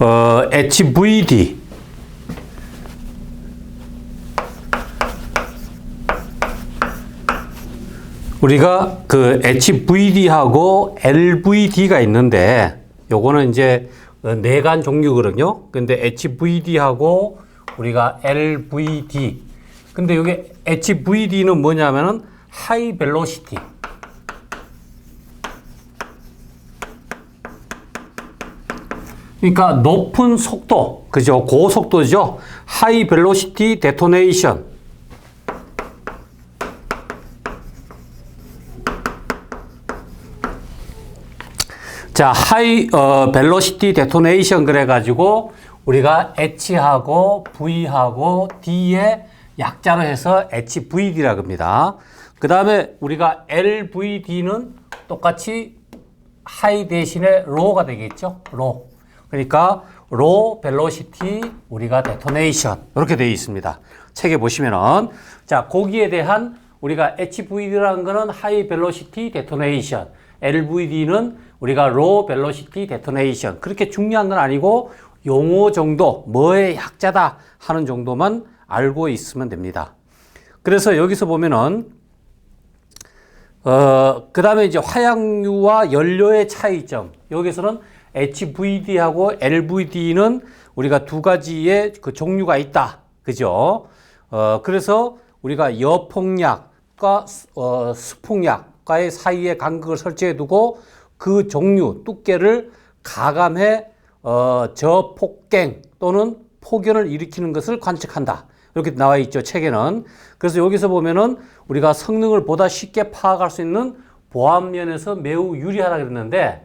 어, HVD 우리가 그 HVD하고 LVD가 있는데 요거는 이제 내관 종류거든요. 근데 HVD하고 우리가 LVD. 근데 여기 HVD는 뭐냐면은 하이 벨로시티. 그러니까 높은 속도, 그죠? 고속도죠. 하이 벨로시티 데토네이션. 자, 하이 어, 벨로시티 데토네이션 그래 가지고 우리가 H하고 V하고 D의 약자로 해서 HVD라고 합니다. 그 다음에 우리가 LVD는 똑같이 하이 대신에 로가 되겠죠. 로. 그러니까 로 벨로시티 우리가 데토네이션 이렇게 되어 있습니다. 책에 보시면은 자 거기에 대한 우리가 HVD라는 거는 벨로시티 데토네이션, LVD는 우리가 로 벨로시티 데토네이션 그렇게 중요한 건 아니고 용어 정도 뭐의 약자다 하는 정도만 알고 있으면 됩니다. 그래서 여기서 보면은 어, 그 다음에 이제 화약류와 연료의 차이점. 여기서는 HVD하고 LVD는 우리가 두 가지의 그 종류가 있다. 그죠? 어, 그래서 우리가 여폭약과 어, 수폭약과의 사이에 간극을 설치해 두고 그 종류, 두께를 가감해 어, 저폭갱 또는 폭연을 일으키는 것을 관측한다. 이렇게 나와 있죠, 책에는. 그래서 여기서 보면은 우리가 성능을 보다 쉽게 파악할 수 있는 보안 면에서 매우 유리하다 그랬는데,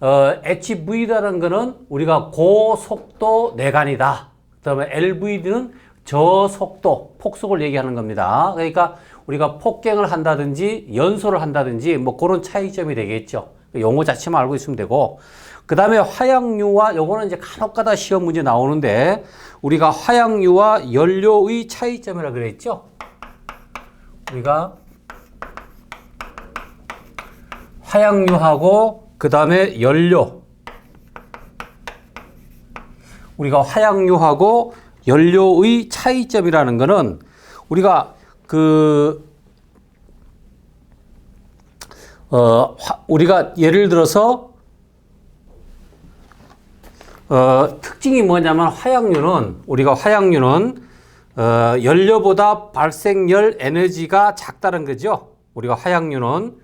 어, HV라는 거는 우리가 고속도 내관이다. 그 다음에 LVD는 저속도, 폭속을 얘기하는 겁니다. 그러니까 우리가 폭갱을 한다든지 연소를 한다든지 뭐 그런 차이점이 되겠죠. 용어 자체만 알고 있으면 되고, 그 다음에 화약류와 요거는 이제 간혹가다 시험 문제 나오는데 우리가 화약류와 연료의 차이점이라 그랬죠. 우리가 화약류하고 그 다음에 연료 우리가 화약류하고 연료의 차이점이라는 것은 우리가 그 어, 화, 우리가 예를 들어서 어, 특징이 뭐냐면 화약류는 우리가 화약류는 어, 연료보다 발생열 에너지가 작다는 거죠. 우리가 화약류는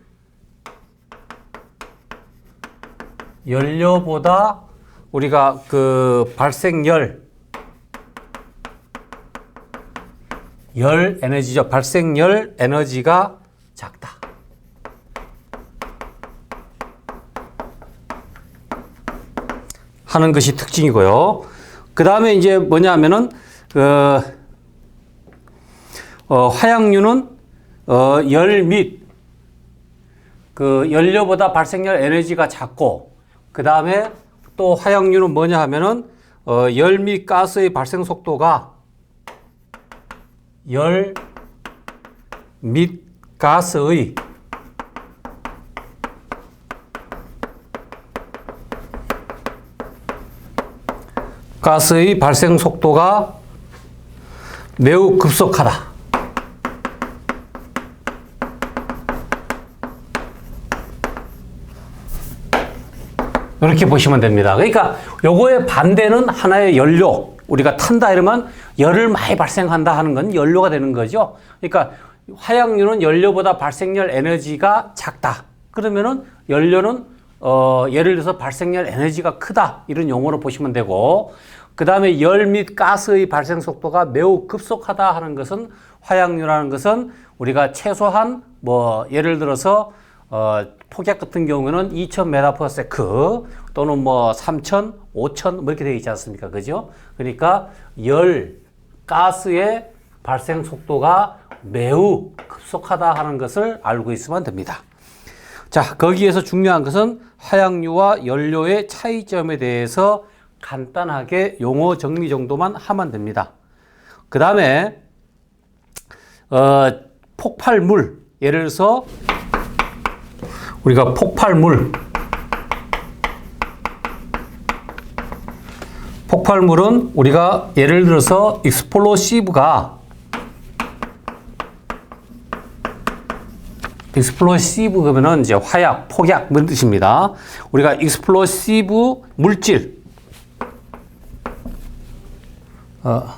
연료보다 우리가 그 발생열 열 에너지죠. 발생열 에너지가 작다. 하는 것이 특징이고요. 그 다음에 이제 뭐냐 하면은, 어, 어, 화약류는, 어, 열 및, 그 연료보다 발생열 에너지가 작고, 그 다음에 또 화약류는 뭐냐 하면은, 어, 열및 가스의 발생 속도가 열 및 가스의 가스의 발생 속도가 매우 급속하다. 이렇게 보시면 됩니다. 그러니까 요거의 반대는 하나의 연료. 우리가 탄다 이러면 열을 많이 발생한다 하는 건 연료가 되는 거죠. 그러니까 화약류는 연료보다 발생열 에너지가 작다. 그러면은 연료는 어, 예를 들어서 발생열 에너지가 크다. 이런 용어로 보시면 되고, 그 다음에 열 및 가스의 발생 속도가 매우 급속하다 하는 것은 화약류라는 것은 우리가 최소한 뭐, 예를 들어서 어, 폭약 같은 경우에는 2000m/s 또는 뭐 3000, 5000뭐 이렇게 되어 있지 않습니까? 그죠? 그러니까 열, 가스의 발생 속도가 매우 급속하다 하는 것을 알고 있으면 됩니다. 자, 거기에서 중요한 것은 화약류와 연료의 차이점에 대해서 간단하게 용어 정리 정도만 하면 됩니다. 그 다음에, 어, 폭발물. 예를 들어서, 우리가 폭발물. 폭발물은 우리가 예를 들어서 익스플로시브가 익스플로시브 그러면은 이제 화약, 폭약 이런 뜻입니다. 우리가 익스플로시브 물질 어.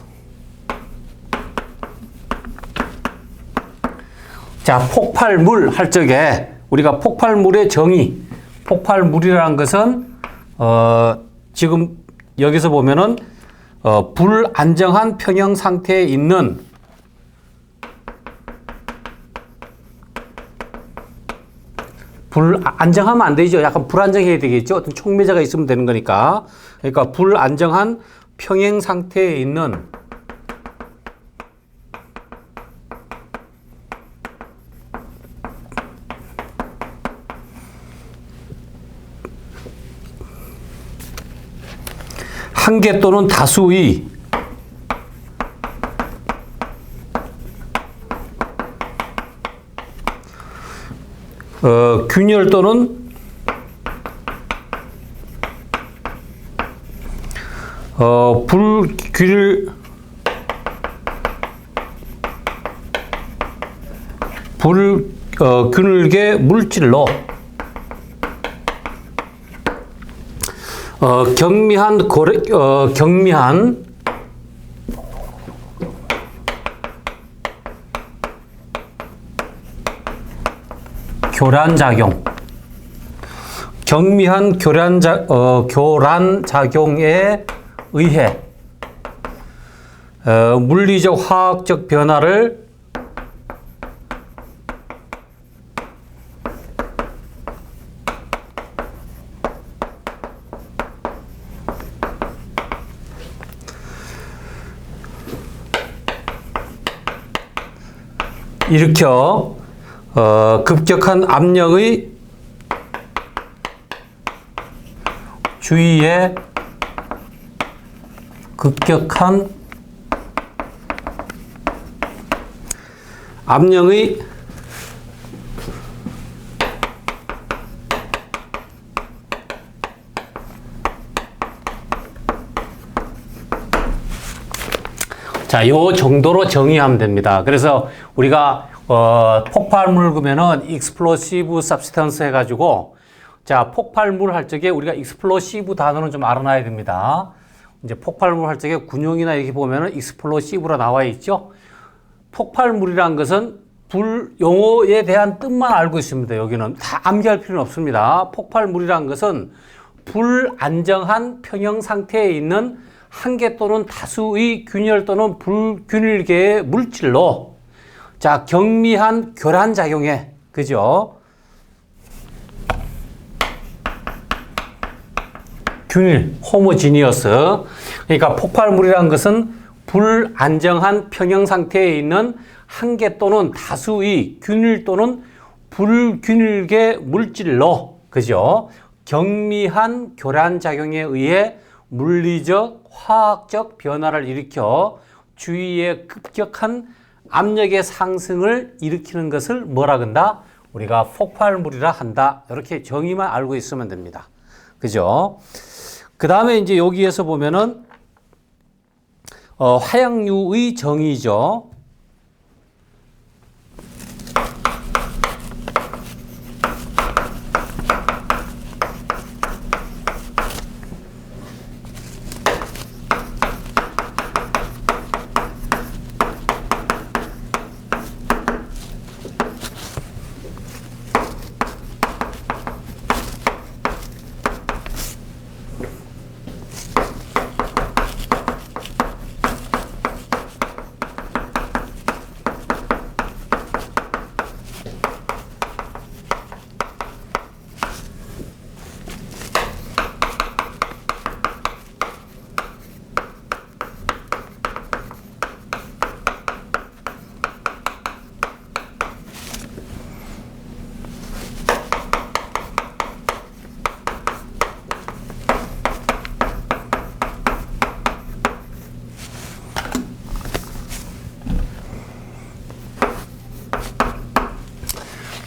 자, 폭발물 할 적에 우리가 폭발물의 정의, 폭발물이라는 것은 어, 지금 여기서 보면은 어, 불안정한 평형 상태에 있는 불안정하면 안 되죠. 약간 불안정해야 되겠죠. 어떤 촉매자가 있으면 되는 거니까. 그러니까 불안정한 평행 상태에 있는 한 개 또는 다수의 어, 균열 또는 어, 불균 불 어, 균일계 물질로 어, 경미한 고래, 어, 경미한 교란 작용. 경미한 교란 자, 어, 교란 작용에 의해 어, 물리적 화학적 변화를 일으켜 어, 급격한 압력의 주위에 급격한 압력의 자, 요 정도로 정의하면 됩니다. 그래서 우리가 어, 폭발물 그러면은 explosive substance 해가지고 자 폭발물 할 적에 우리가 explosive 단어는 좀 알아놔야 됩니다. 이제 폭발물 할 적에 군용이나 이렇게 보면은 explosive로 나와 있죠. 폭발물이란 것은 불 용어에 대한 뜻만 알고 있습니다. 여기는 다 암기할 필요는 없습니다. 폭발물이란 것은 불안정한 평형 상태에 있는 한 개 또는 다수의 균열 또는 불균일계의 물질로 자 경미한 교란 작용에 그죠? 균일 호모지니어스 그러니까 폭발물이라는 것은 불안정한 평형 상태에 있는 한 개 또는 다수의 균일 또는 불균일계 물질로 그죠? 경미한 교란 작용에 의해 물리적 화학적 변화를 일으켜 주위에 급격한 압력의 상승을 일으키는 것을 뭐라 한다? 우리가 폭발물이라 한다. 이렇게 정의만 알고 있으면 됩니다. 그죠? 그 다음에 이제 여기에서 보면은, 어, 화약류의 정의죠.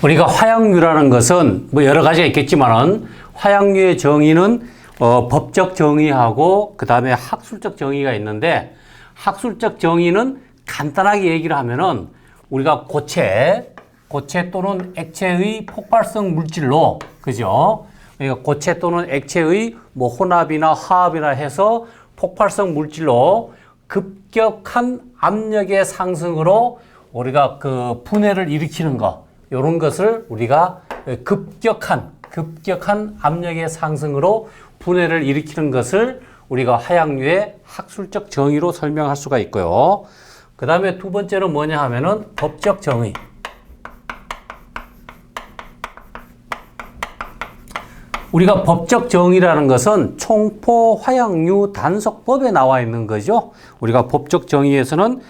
우리가 화약류라는 것은 뭐 여러 가지가 있겠지만은 화약류의 정의는 어, 법적 정의하고 그 다음에 학술적 정의가 있는데 학술적 정의는 간단하게 얘기를 하면은 우리가 고체, 고체 또는 액체의 폭발성 물질로 그죠? 그러니까 고체 또는 액체의 뭐 혼합이나 화합이나 해서 폭발성 물질로 급격한 압력의 상승으로 우리가 그 분해를 일으키는 거 이런 것을 우리가 급격한 급격한 압력의 상승으로 분해를 일으키는 것을 우리가 화약류의 학술적 정의로 설명할 수가 있고요. 그 다음에 두 번째는 뭐냐 하면은 법적 정의. 우리가 법적 정의라는 것은 총포 화약류 단속법에 나와 있는 거죠. 우리가 법적 정의에서는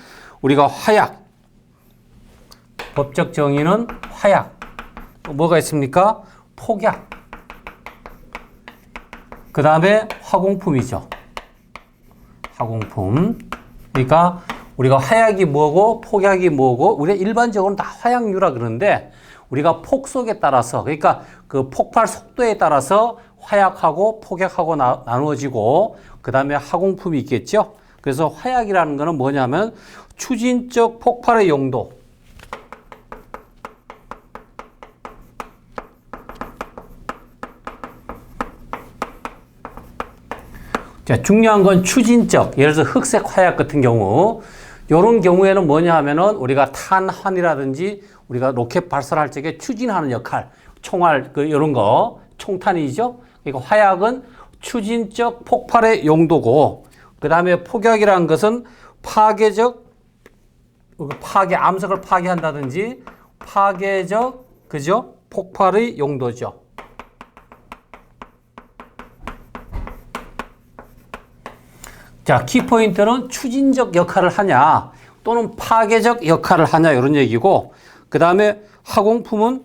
우리가 화약, 법적 정의는 화약, 또 뭐가 있습니까? 폭약, 그 다음에 화공품이죠. 화공품. 그러니까 우리가 화약이 뭐고 폭약이 뭐고 우리가 일반적으로는 다 화약류라 그러는데 우리가 폭속에 따라서 그러니까 그 폭발 속도에 따라서 화약하고 폭약하고 나, 나누어지고 그 다음에 화공품이 있겠죠. 그래서 화약이라는 거는 뭐냐면 추진적 폭발의 용도. 자, 중요한 건 추진적. 예를 들어서 흑색 화약 같은 경우, 이런 경우에는 뭐냐 하면은 우리가 탄환이라든지 우리가 로켓 발사할 적에 추진하는 역할, 총알, 그, 이런 거, 총탄이죠. 그러니까 화약은 추진적 폭발의 용도고, 그 다음에 폭약이라는 것은 파괴적, 파괴, 암석을 파괴한다든지 파괴적, 그죠? 폭발의 용도죠. 자, 키포인트는 추진적 역할을 하냐, 또는 파괴적 역할을 하냐, 이런 얘기고, 그 다음에 화공품은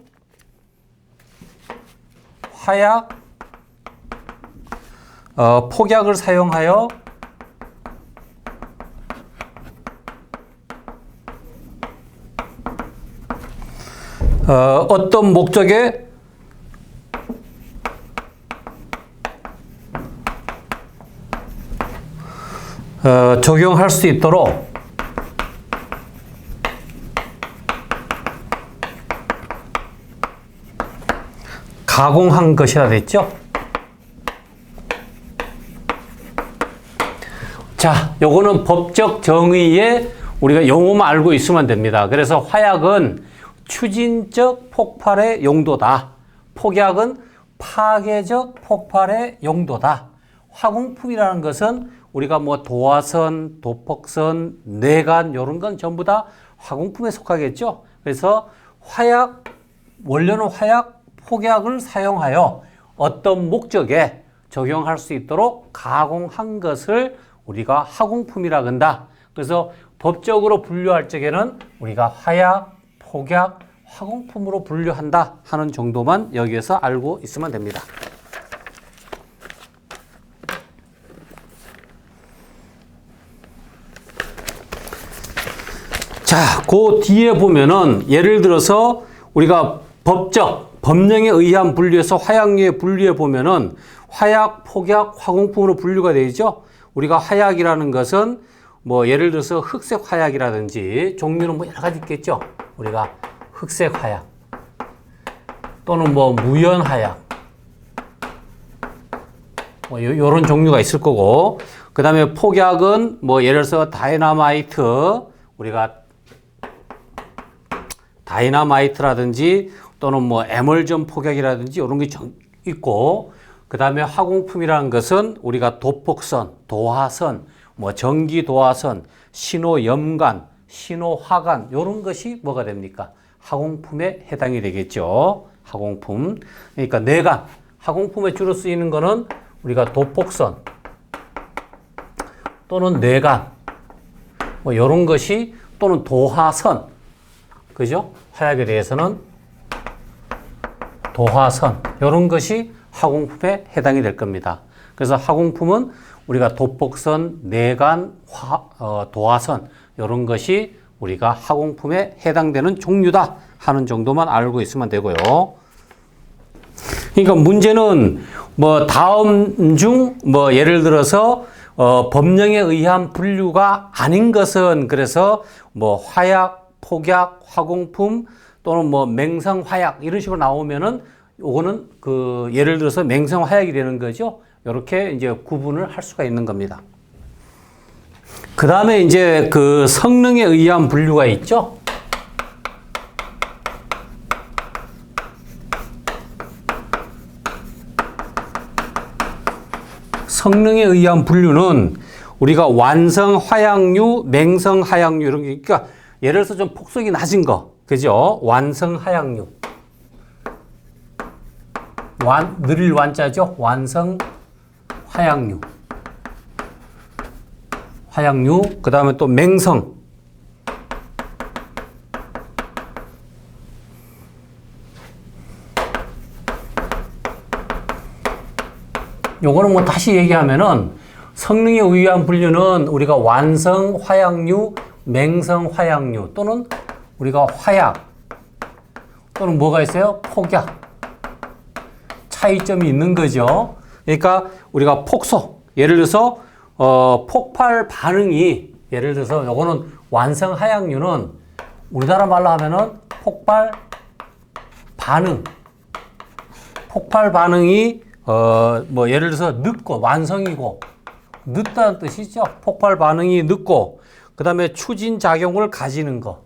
화약, 어, 폭약을 사용하여 어, 어떤 목적에 어, 적용할 수 있도록 가공한 것이라 됐죠? 자, 요거는 법적 정의에 우리가 용어만 알고 있으면 됩니다. 그래서 화약은 추진적 폭발의 용도다. 폭약은 파괴적 폭발의 용도다. 화공품이라는 것은 우리가 뭐 도화선, 도폭선, 내관 이런 건 전부 다 화공품에 속하겠죠. 그래서 화약 원료는 화약 폭약을 사용하여 어떤 목적에 적용할 수 있도록 가공한 것을 우리가 화공품이라 한다. 그래서 법적으로 분류할 적에는 우리가 화약, 폭약, 화공품으로 분류한다 하는 정도만 여기에서 알고 있으면 됩니다. 자, 그 뒤에 보면은 예를 들어서 우리가 법적, 법령에 의한 분류에서 화약류의 분류에 보면은 화약, 폭약, 화공품으로 분류가 되죠. 우리가 화약이라는 것은 뭐 예를 들어서 흑색 화약이라든지 종류는 뭐 여러 가지 있겠죠. 우리가 흑색 화약 또는 뭐 무연 화약 뭐 요, 요런 종류가 있을 거고 그 다음에 폭약은 뭐 예를 들어서 다이나마이트 우리가 다이나마이트라든지 또는 뭐 에멀전 폭약이라든지 이런 게 있고 그 다음에 화공품이라는 것은 우리가 도폭선, 도화선, 뭐 전기 도화선, 신호 염관, 신호 화관 이런 것이 뭐가 됩니까? 화공품에 해당이 되겠죠. 화공품. 그러니까 내관, 화공품에 주로 쓰이는 거는 우리가 도폭선 또는 뇌관 뭐 이런 것이 또는 도화선 그죠? 화약에 대해서는 도화선 이런 것이 화공품에 해당이 될 겁니다. 그래서 화공품은 우리가 도폭선, 내관, 화, 어, 도화선 이런 것이 우리가 화공품에 해당되는 종류다 하는 정도만 알고 있으면 되고요. 그러니까 문제는 뭐 다음 중 뭐 예를 들어서 어, 법령에 의한 분류가 아닌 것은 그래서 뭐 화약, 폭약, 화공품 또는 뭐 맹성 화약 이런 식으로 나오면은 요거는 그 예를 들어서 맹성 화약이 되는 거죠. 이렇게 이제 구분을 할 수가 있는 겁니다. 그 다음에 이제 그 성능에 의한 분류가 있죠. 성능에 의한 분류는 우리가 완성 하향류, 맹성 하향류 이런 게 그러니까 예를 들어서 좀 폭속이 낮은 거. 그죠? 완성 하향류. 완 느릴 완자죠. 완성 화양류. 화양류. 그 다음에 또 맹성. 요거는 뭐 다시 얘기하면은 성능에 의한 분류는 우리가 완성 화약류, 맹성 화약류 또는 우리가 화약 또는 뭐가 있어요? 폭약 차이점이 있는 거죠. 그러니까 우리가 폭소 예를 들어서 어, 폭발 반응이 예를 들어서 요거는 완성 화약류는 우리나라 말로 하면은 폭발 반응 폭발 반응이 어, 뭐 예를 들어서 늦고 완성이고 늦다는 뜻이죠. 폭발 반응이 늦고 그 다음에 추진 작용을 가지는 거.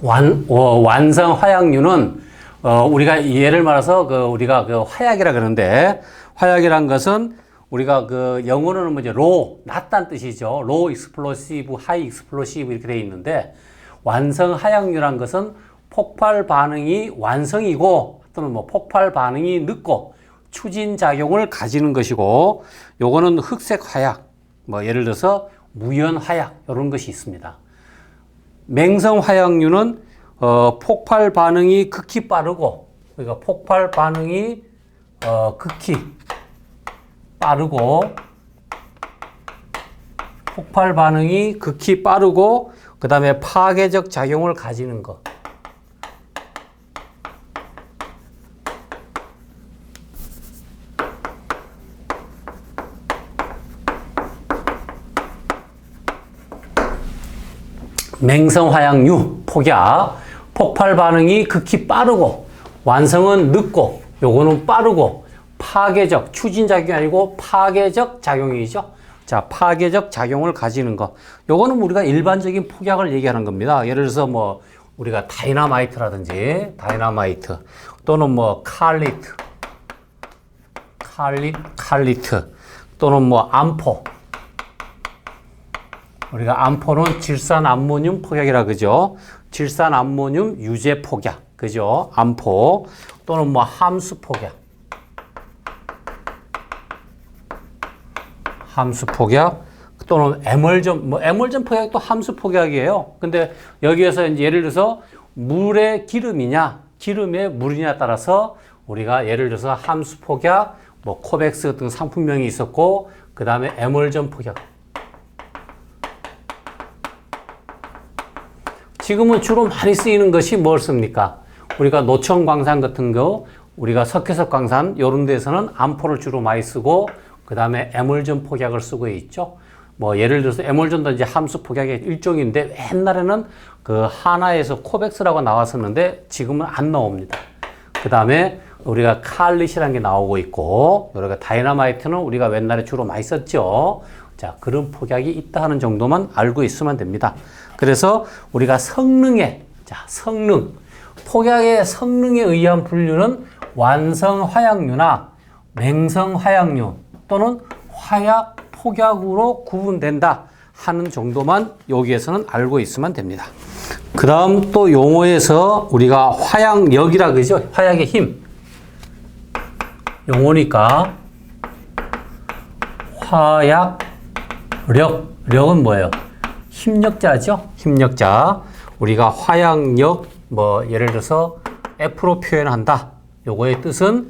완, 어, 완성 화약류는 어, 우리가 예를 말해서 그 우리가 그 화약이라 그러는데 화약이란 것은 우리가 그 영어로는 뭐죠? 로, 낮다는 뜻이죠. 로 익스플로시브, 하이 익스플로시브 이렇게 되어 있는데 완성 하향류란 것은 폭발 반응이 완성이고 또는 뭐 폭발 반응이 늦고 추진 작용을 가지는 것이고 요거는 흑색 화약, 뭐 예를 들어서 무연 화약 이런 것이 있습니다. 맹성 화약류는 어, 폭발 반응이 극히 빠르고 그러니까 폭발 반응이 어, 극히 빠르고 폭발 반응이 극히 빠르고 그 다음에 파괴적 작용을 가지는 것. 맹성화약류, 폭약, 폭발 반응이 극히 빠르고 완성은 늦고 요거는 빠르고 파괴적 추진 작용이 아니고 파괴적 작용이죠. 자, 파괴적 작용을 가지는 거. 요거는 우리가 일반적인 폭약을 얘기하는 겁니다. 예를 들어서 뭐 우리가 다이나마이트라든지 다이나마이트 또는 뭐 칼리트 칼리 칼리트 또는 뭐 암포 우리가 암포는 질산 암모늄 폭약이라 그죠? 질산 암모늄 유제 폭약 그죠? 암포 또는 뭐 함수 폭약 함수 폭약 또는 에멀전 뭐 에멀전 폭약도 함수 폭약이에요. 근데 여기에서 이제 예를 들어서 물의 기름이냐 기름의 물이냐 따라서 우리가 예를 들어서 함수 폭약 뭐 코백스 같은 상품명이 있었고 그 다음에 에멀전 폭약 지금은 주로 많이 쓰이는 것이 무엇입니까? 우리가 노천 광산 같은 거, 우리가 석회석 광산 이런 데서는 암포를 주로 많이 쓰고 그 다음에 에멀전 폭약을 쓰고 있죠. 뭐 예를 들어서 에멀전도 이제 함수 폭약의 일종인데 옛날에는 그 하나에서 코백스라고 나왔었는데 지금은 안 나옵니다. 그 다음에 우리가 칼릿이라는 게 나오고 있고 여러 다이나마이트는 우리가 옛날에 주로 많이 썼죠. 자 그런 폭약이 있다 하는 정도만 알고 있으면 됩니다. 그래서 우리가 성능에 자 성능 폭약의 성능에 의한 분류는 완성 화약류나 맹성 화약류 또는 화약 폭약으로 구분된다 하는 정도만 여기에서는 알고 있으면 됩니다. 그 다음 또 용어에서 우리가 화약력이라 그러죠. 화약의 힘. 용어니까 화약력. 력은 뭐예요? 힘력자죠. 힘력자. 우리가 화약력 뭐 예를 들어서 F로 표현한다. 요거의 뜻은